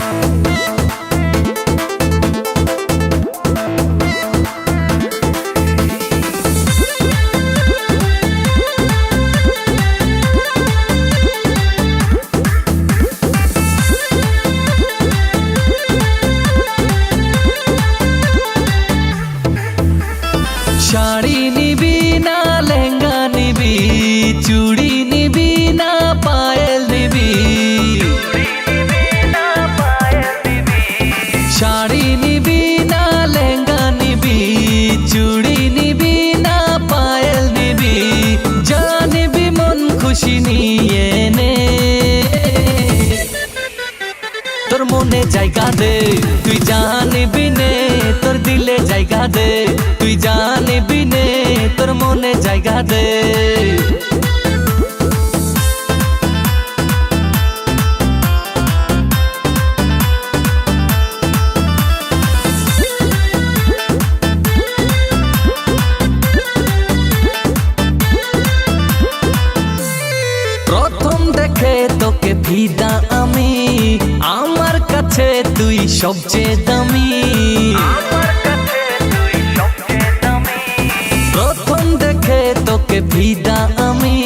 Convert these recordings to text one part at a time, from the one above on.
শাড়ি জায়গা দে, তুই জানিবি নে, তোর দিলে জায়গা দে। তুই জানিবি নে, তোর মনে জায়গা দে। প্রথম দেখে তোকে ফিদা আমি আমার কাছে তুই সবচেয়ে দামি। প্রথম দেখে তোকে ফিদা আমি।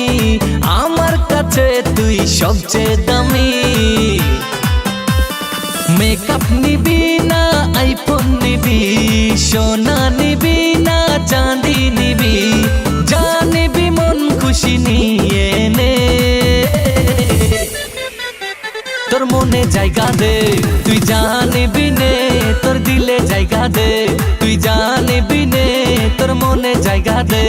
আমার কাছে তুই সবচেয়ে দামি। মেকআপ নিবি না, আইফোন নিবি, সোনা মনে জায়গা দে। তুই জানিবি নে, তোর দিলে জায়গা দে। তুই জানিবি নে, তোর মনে জায়গা দে।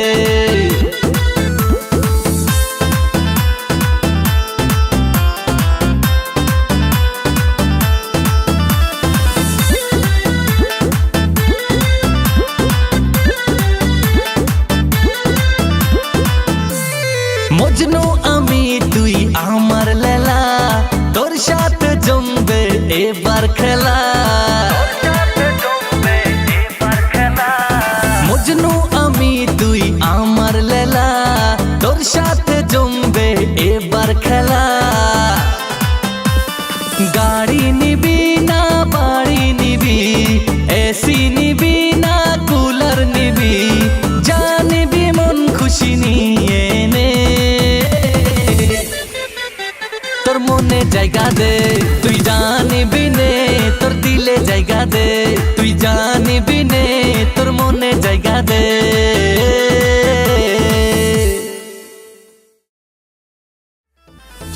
মজনু নিবি না পানি নিবি। এসি নিবি না, কুলার নিবি। জানিবি মন খুশি নিয়ে নে। তোর মনে জায়গা দে, তুই জানিবি নে, তোর দিলে জায়গা দে। তুই জানিবি নে, তোর মনে জায়গা দে।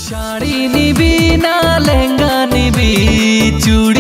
শাড়ি নিবি చూడి